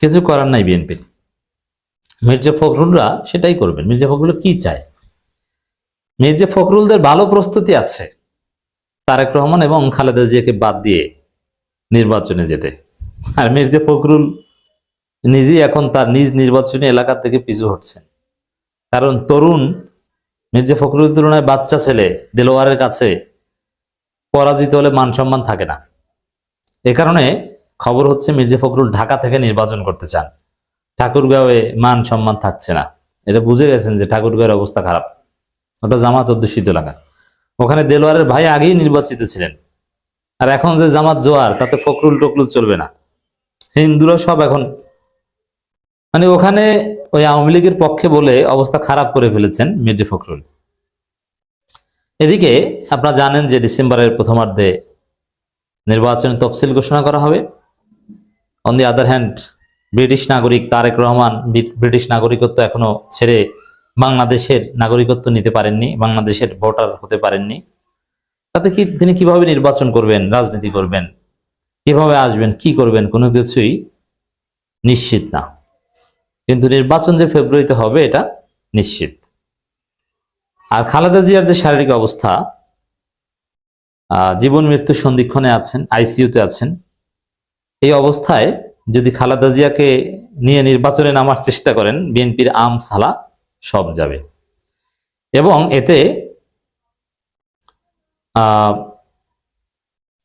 কিছু করার নাই বিএনপির মির্জা ফখরুলরা সেটাই করবেন। মির্জা ফখরুল কি চায়? মির্জা ফখরুলদের ভালো প্রস্তুতি আছে তারেক রহমান এবং খালেদা জিয়াকে বাদ দিয়ে নির্বাচনে যেতে। আর মির্জা ফখরুল নিজেই এখন তার নিজ নির্বাচনী এলাকা থেকে পিছু হটছেন। কারণ তরুণ মির্জা ফখরুলের তুলনায় বাচ্চা ছেলে দেলোয়ারের কাছে পরাজিত হলে মান সম্মান থাকে না। এ কারণে খবর হচ্ছে মির্জা ফখরুল ঢাকা থেকে নির্বাচন করতে চান। ঠাকুরগাঁওয়ে মান সম্মান থাকছে না। এটা বুঝে গেছেন যে ঠাকুরগাঁওয়ের অবস্থা খারাপ। ওটা জামাত অধ্যুষিত এলাকা। ওখানে দেলোয়ারের ভাই আগেই নির্বাচিত ছিলেন। আর এখন যে জামাত জোয়ার, তাতে ফখরুল টকরুল চলবে না। হিন্দুরা সব এখন মানে ওখানে ওই আওয়ামী লীগের পক্ষে বলে অবস্থা খারাপ করে ফেলেছেন মির্জা ফখরুল। এদিকে আপনারা জানেন যে ডিসেম্বরের প্রথমার্ধে নির্বাচনের তফসিল ঘোষণা করা হবে। On the other hand British নাগরিক তারেক রহমান ব্রিটিশ নাগরিকত্ব এখনও ছেড়ে বাংলাদেশের নাগরিকত্ব নিতে পারেননি, বাংলাদেশের ভোটার হতে পারেননি। তাতে কি তিনি কীভাবে নির্বাচন করবেন, রাজনীতি করবেন, কীভাবে আসবেন, কি করবেন, কোনো কিছুই নিশ্চিত না। কিন্তু নির্বাচন যে ফেব্রুয়ারিতে হবে, এটা নিশ্চিত। আর খালেদা জিয়ার যে শারীরিক অবস্থা জীবন মৃত্যু সন্ধিক্ষণে আছেন আইসিইউতে আছেন এই অবস্থায় যদি খালেদা জিয়াকে নিয়ে নির্বাচনে নামার চেষ্টা করেন, বিএনপির আম সালা সব যাবে। এবং এতে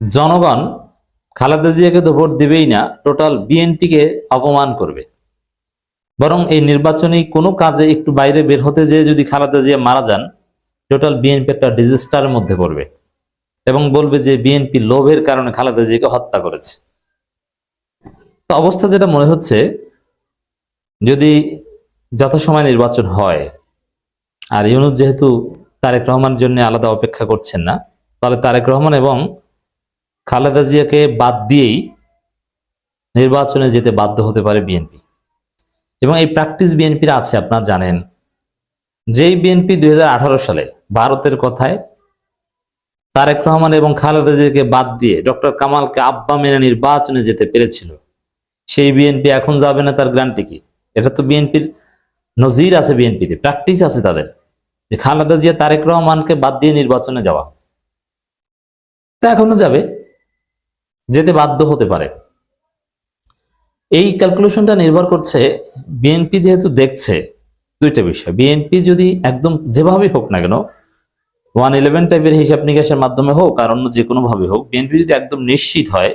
জনগণ খালেদা জিয়াকে তো ভোট দিবেই না, টোটাল বিএনপিকে অপমান করবে। বরং এই নির্বাচনী কোনো কাজে একটু বাইরে বের হতে যেয়ে যদি খালেদা জিয়া মারা যান, টোটাল বিএনপি একটা ডিজাস্টারের মধ্যে পড়বে। এবং বলবে যে বিএনপি লোভের কারণে খালেদা জিয়াকে হত্যা করেছে। তো অবস্থা যেটা মনে হচ্ছে, যদি যথাসময় নির্বাচন হয়, আর ইউনুস যেহেতু তারেক রহমানের জন্য আলাদা অপেক্ষা করছেন না, তাহলে তারেক রহমান এবং খালেদা জিয়াকে বাদ দিয়েই নির্বাচনে যেতে বাধ্য হতে পারে বিএনপি। এবং এই প্র্যাকটিস বিএনপির আছে, আপনারা জানেন। যেই বিএনপি দুই হাজার আঠারো সালে ভারতের কথায় তারেক রহমান এবং খালেদা জিয়াকে বাদ দিয়ে ডক্টর কামালকে আব্বা মেনে নির্বাচনে যেতে পেরেছিল সেই বিএনপি এখন যাবে না তার গ্রান্টি কি? এটা তো বিএনপির নজির আছে বিএনপিতে প্র্যাকটিস আছে তাদের। যে খালেদা জিয়া, তারেক রহমানকে বাদ দিয়ে নির্বাচনে যাওয়া। তা এখনও যাবে, যেতে বাধ্য হতে পারে। এই ক্যালকুলেশনটা নির্ভর করছে বিএনপি যেহেতু দেখছে দুইটা বিষয়। বিএনপি যদি একদম যেভাবেই হোক না কেন ওয়ান ইলেভেন টাইপের হিসাব নিকাশের মাধ্যমে হোক আর অন্য যে কোনো ভাবে হোক বিএনপি যদি একদম নিশ্চিত হয়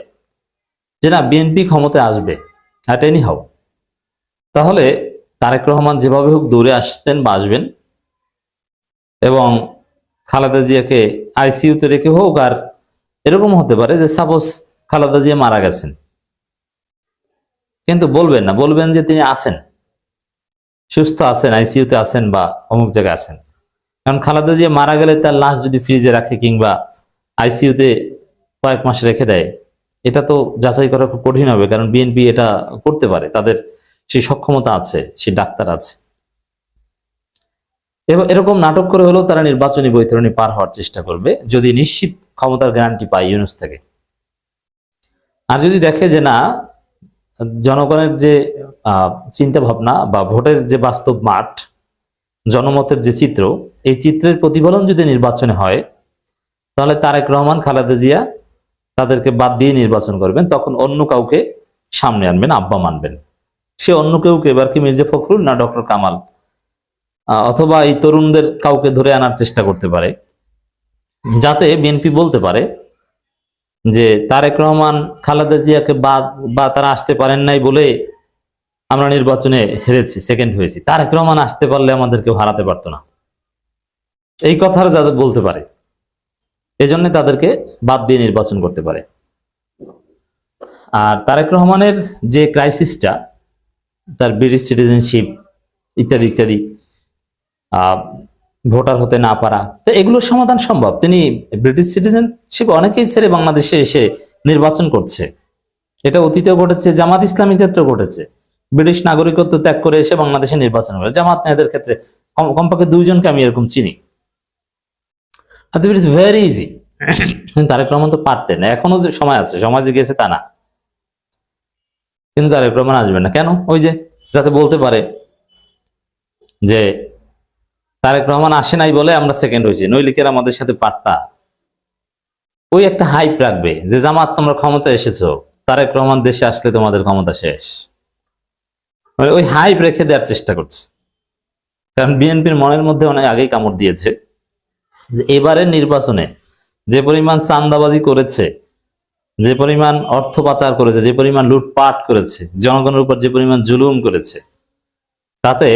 যে না বিএনপি ক্ষমতায় আসবে অ্যাট এনি হোক তাহলে তারেক রহমান যেভাবে হোক দূরে আসতেন বা আসবেন, এবং খালেদা জিয়াকে আইসিইউতে রেখে হোক, আর এরকম হতে পারে যে সাপোজ খালেদা জিয়া মারা গেছেন। কিন্তু বলবেন না, বলবেন যে তিনি আছেন, সুস্থ আছেন আইসিইউতে আছেন বা অমুক জায়গায় আছেন। কারণ খালেদা জিয়া মারা গেলে তার লাশ যদি ফ্রিজে রাখে কিংবা আইসিইউতে কয়েক মাস রেখে দেয় এটা তো যাচাই করা খুব কঠিন হবে, কারণ বিএনপি এটা করতে পারে, তাদের সেই সক্ষমতা আছে, সেই ডাক্তার আছে। এরকম নাটক করে হলেও তারা নির্বাচনী বৈতরণী পার হওয়ার চেষ্টা করবে, যদি নিশ্চিত ক্ষমতার গ্যারান্টি পায় ইউনুস থেকে। আর যদি দেখে যে না, জনগণের যে চিন্তা ভাবনা বা ভোটের যে বাস্তব মাঠ, জনমতের যে চিত্র, এই চিত্রের প্রতিফলন যদি নির্বাচনে হয়, তাহলে তারেক রহমান, খালেদা জিয়া তাদেরকে বাদ দিয়ে নির্বাচন করবেন, তখন অন্য কাউকে সামনে আনবেন, আব্বা মানবেন। সে অন্য কেউকে, এবার কি মির্জা ফখরুল না ডক্টর কামাল? অথবা এই তরুণদের কাউকে ধরে আনার চেষ্টা করতে পারে। যাতে বিএনপি বলতে পারে যে, তারেক রহমান, খালেদা জিয়াকে বাদ, বা তারা আসতে পারেন নাই বলে আমরা নির্বাচনে হেরেছি সেকেন্ড হয়েছি। তারেক রহমান আসতে পারলে আমাদেরকে হারাতে পারতো না। এই কথাটা যাদের বলতে পারে। এজন্য তাদেরকে বাদ দিয়ে নির্বাচন করতে পারে। আর তারেক রহমানের যে ক্রাইসিসটা, তার ব্রিটিশ সিটিজেনশিপ ইত্যাদি ইত্যাদি ভোটার হতে না পারা, তো এগুলোর সমাধান সম্ভব। তিনি ব্রিটিশ সিটিজেনশিপ অনেকেই ছেড়ে বাংলাদেশে এসে নির্বাচন করছে। এটা অতীতেও ঘটেছে, জামাত ইসলামী ক্ষেত্রে ঘটেছে। ব্রিটিশ নাগরিকত্ব ত্যাগ করে এসে বাংলাদেশে নির্বাচন করে। জামাত নেতাদের ক্ষেত্রে কম- কমপক্ষে দুইজনকে আমি এরকম চিনি। আর it is very easy Tarique Rahman তো পারতেন এখনও যে সময় আছে, সময় যে গেছে তা না। কিন্তু তারেক রহমান আসবে না। কেন? ওই যে, যাতে বলতে পারে যে তারেক রহমান আসে নাই বলে আমরা সেকেন্ড হয়েছি। নইলিকের আমাদের সাথে পারতা। ওই একটা হাইপ রাখবে যে, জামাত তোমরা ক্ষমতা এসেছ, তারেক রহমান দেশে আসলে তোমাদের ক্ষমতা শেষ। মানে ওই হাইপ রেখে দেওয়ার চেষ্টা করছে। কারণ বিএনপির মনের মধ্যে অনেক আগেই কামড় দিয়েছে। এবারের নির্বাচনে যে পরিমাণ চান্দাবাজি করেছে, যে পরিমাণ অর্থ পাচার করেছে, যে পরিমাণ লুটপাট করেছে, জনগণের উপর যে পরিমাণ জুলুম করেছে, তাতে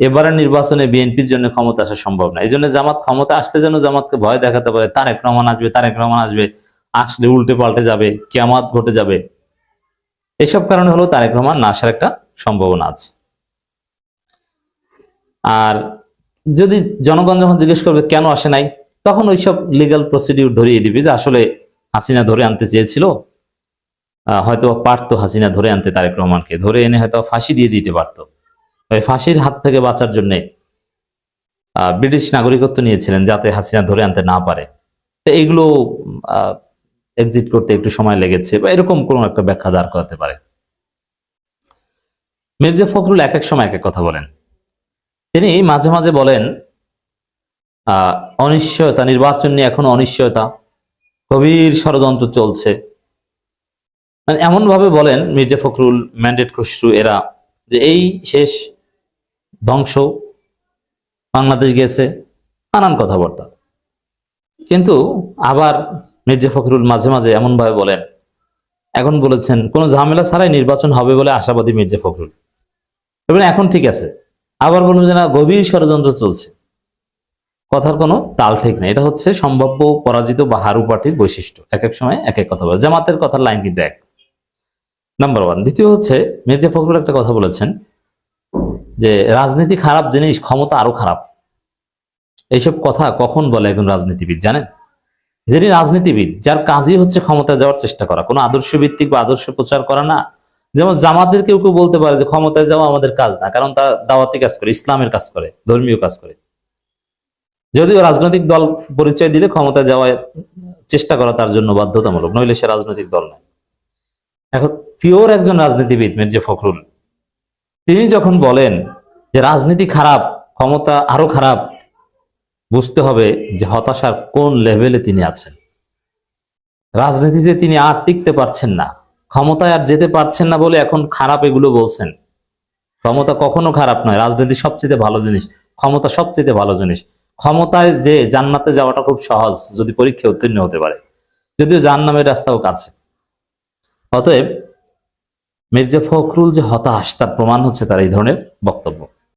এবারের নির্বাচনে বিএনপির জন্য ক্ষমতা আসা সম্ভব না। এই জন্য জামাত ক্ষমতা আসলে যেন জামাতকে ভয় দেখাতে পারে, তারেক রহমান আসবে, তারেক রহমান আসবে, আসলে উল্টে পাল্টে যাবে, কেয়ামাত ঘটে যাবে। এসব কারণে হলো তারেক রহমান না আসার একটা সম্ভাবনা আছে। আর যদি জনগণ যখন জিজ্ঞেস করবে, কেন আসে নাই? তখন ওইসব লিগাল প্রসিডিউর ধরিয়ে দিবে যে, আসলে হাসিনা ধরে আনতে চেয়েছিল। হয়তো পারতো হাসিনা ধরে আনতে তারেক রহমানকে। ধরে এনে হয়তো ফাঁসি দিয়ে দিতে পারতো। ওই ফাঁসির হাত থেকে বাঁচার জন্য ব্রিটিশ নাগরিকত্ব নিয়েছিলেন যাতে হাসিনা ধরে আনতে না পারে। তো এইগুলো এক্সিট করতে একটু সময় লেগেছে বা এরকম কোনো একটা ব্যাখ্যা দাঁড় করাতে পারে। মির্জা ফখরুল এক এক সময় এক এক কথা বলেন। তিনি মাঝে মাঝে বলেন অনিশ্চয়তা, নির্বাচন নিয়ে এখন অনিশ্চয়তা, গভীর ষড়যন্ত্র চলছে। মানে এমন ভাবে বলেন মির্জা ফখরুল, ম্যান্ডেট খসরু এরা, যে এই শেষ ধ্বংস, বাংলাদেশ গেছে, নানান কথাবার্তা। কিন্তু আবার মির্জা ফখরুল মাঝে মাঝে এমন ভাবে বলেন, এখন বলেছেন, কোনো ঝামেলা ছাড়াই নির্বাচন হবে বলে আশাবাদী মির্জা ফখরুল। এবং এখন ঠিক আছে আবার বলবেন যে না, গভীর ষড়যন্ত্র চলছে। কথার কোনো তাল ঠিক নেই। এটা হচ্ছে সম্ভাব্য পরাজিত বা হারু পার্টির বৈশিষ্ট্য। এক এক সময় এক এক কথা বলে। জামাতের কথার লাইন কিন্তু এক। নাম্বার ওয়ান দ্বিতীয় হচ্ছে, মির্জা ফখরুল একটা কথা বলেছেন যে, রাজনীতি খারাপ জিনিস, ক্ষমতা আরও খারাপ। এইসব কথা কখন বলে একজন রাজনীতিবিদ, জানেন? যিনি রাজনীতিবিদ, যার কাজই হচ্ছে ক্ষমতা যাওয়ার চেষ্টা করা। কোনো আদর্শ ভিত্তিক বা আদর্শ প্রচার করা না। যেমন জামাতের কেউ কেউ বলতে পারে যে ক্ষমতায় যাওয়া আমাদের কাজ না, কারণ তারা দাওয়াতি কাজ করে, ইসলামের কাজ করে, ধর্মীয় কাজ করে। যদিও রাজনৈতিক দল পরিচয় দিলে ক্ষমতায় যাওয়ার চেষ্টা করা তার জন্য বাধ্যতামূলক, নইলে সে রাজনৈতিক দল নয়। এখন পিওর একজন রাজনীতিবিদ মির্জা ফখরুল, তিনি যখন বলেন যে রাজনীতি খারাপ, ক্ষমতা আরও খারাপ, বুঝতে হবে যে হতাশার কোন লেভেলে তিনি আছেন। রাজনীতিতে তিনি আর টিকতে পারছেন না। ক্ষমতায় আর যেতে পারছেন না বলে এখন খারাপ এগুলো বলছেন। ক্ষমতা কখনো খারাপ নয়, রাজনীতি সবচেয়ে ভালো জিনিস, ক্ষমতা সবচেয়ে ভালো জিনিস। ক্ষমতায় যে জান্নাতে যাওয়াটা খুব সহজ, যদি পরীক্ষা উত্তীর্ণ হতে পারে। যদিও জান্নামের রাস্তাও কাছে। অতএব মির্জা ফখরুল যে হতাশ, তার প্রমাণ হচ্ছে তার এই ধরনের বক্তব্য।